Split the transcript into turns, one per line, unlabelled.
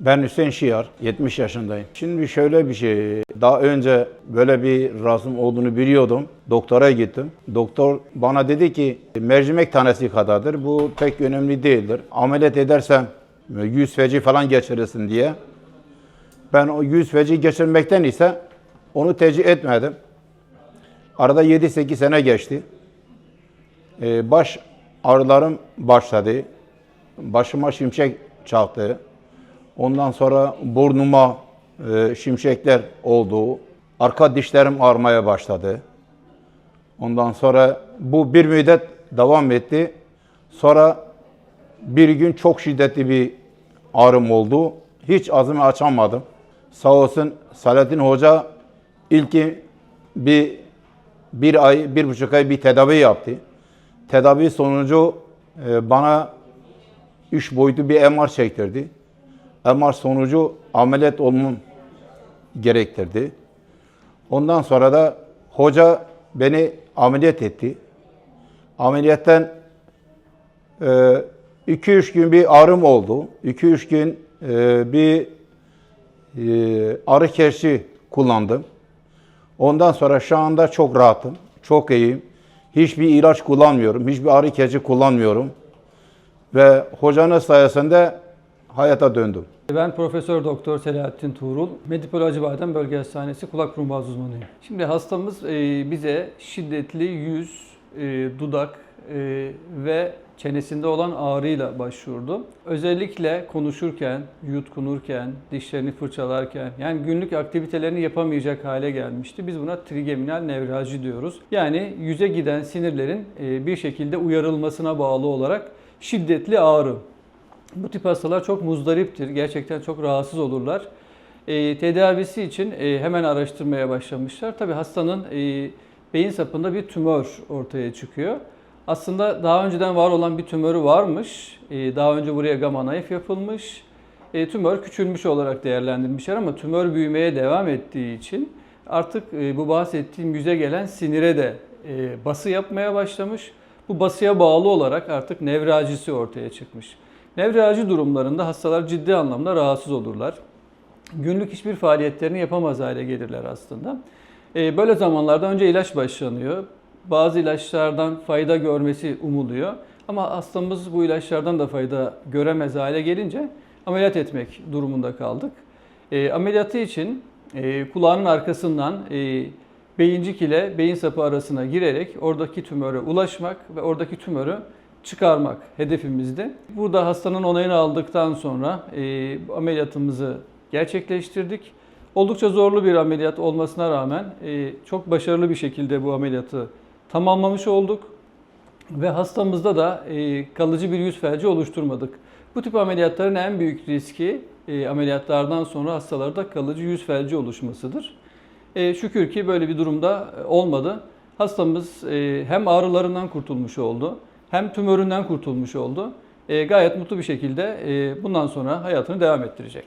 Ben Hüseyin Şiar, 70 yaşındayım. Şimdi şöyle bir şey, daha önce böyle bir razım olduğunu biliyordum. Doktora gittim. Doktor bana dedi ki mercimek tanesi kadardır, bu pek önemli değildir. Ameliyat edersem yüz feci falan geçirirsin diye. Ben o yüz feci geçirmekten ise onu tercih etmedim. Arada 7-8 sene geçti. Ee, baş ağrılarım başladı. Başıma şimşek çaktı. Ondan sonra burnuma e, şimşekler oldu. Arka dişlerim ağrımaya başladı. Ondan sonra bu bir müddet devam etti. Sonra bir gün çok şiddetli bir ağrım oldu. Hiç ağzımı açamadım. Sağ olsun Salahattin Hoca ilki bir, bir ay, bir buçuk ay bir tedavi yaptı. Tedavi sonucu e, bana üç boyutlu bir MR çektirdi. MR sonucu ameliyat olmam gerektirdi. Ondan sonra da hoca beni ameliyat etti. Ameliyattan 2-3 gün bir ağrım oldu. 2-3 gün e, bir e, ağrı kesici kullandım. Ondan sonra şu anda çok rahatım, çok iyiyim. Hiçbir ilaç kullanmıyorum, hiçbir ağrı kesici kullanmıyorum. Ve hocanın sayesinde hayata döndüm.
Ben Profesör Doktor Selahattin Tuğrul, Medipol Acıbadem Bölge Hastanesi kulak burun boğaz uzmanıyım. Şimdi hastamız e, bize şiddetli yüz, e, dudak e, ve çenesinde olan ağrıyla başvurdu. Özellikle konuşurken, yutkunurken, dişlerini fırçalarken yani günlük aktivitelerini yapamayacak hale gelmişti. Biz buna trigeminal nevralji diyoruz. Yani yüze giden sinirlerin bir şekilde uyarılmasına bağlı olarak şiddetli ağrı. Bu tip hastalar çok muzdariptir. Gerçekten çok rahatsız olurlar. E, tedavisi için e, hemen araştırmaya başlamışlar. Tabi hastanın e, beyin sapında bir tümör ortaya çıkıyor. Aslında daha önceden var olan bir tümörü varmış. E, daha önce buraya gamma knife yapılmış. E, tümör küçülmüş olarak değerlendirilmişler ama tümör büyümeye devam ettiği için artık e, bu bahsettiğim yüze gelen sinire de e, bası yapmaya başlamış. Bu basıya bağlı olarak artık nevraljisi ortaya çıkmış. Nevralji durumlarında hastalar ciddi anlamda rahatsız olurlar. Günlük hiçbir faaliyetlerini yapamaz hale gelirler aslında. Ee, Böyle zamanlarda önce ilaç başlanıyor. Bazı ilaçlardan fayda görmesi umuluyor. Ama hastamız bu ilaçlardan da fayda göremez hale gelince ameliyat etmek durumunda kaldık. E, ameliyatı için e, kulağının arkasından e, beyincik ile beyin sapı arasına girerek oradaki tümöre ulaşmak ve oradaki tümörü çıkarmak hedefimizdi. Burada hastanın onayını aldıktan sonra e, ameliyatımızı gerçekleştirdik. Oldukça zorlu bir ameliyat olmasına rağmen e, çok başarılı bir şekilde bu ameliyatı tamamlamış olduk. Ve hastamızda da e, kalıcı bir yüz felci oluşturmadık. Bu tip ameliyatların en büyük riski e, ameliyatlardan sonra hastalarda kalıcı yüz felci oluşmasıdır. E, şükür ki böyle bir durumda e, olmadı. Hastamız e, hem ağrılarından kurtulmuş oldu hem tümöründen kurtulmuş oldu. E, gayet mutlu bir şekilde e, bundan sonra hayatını devam ettirecek.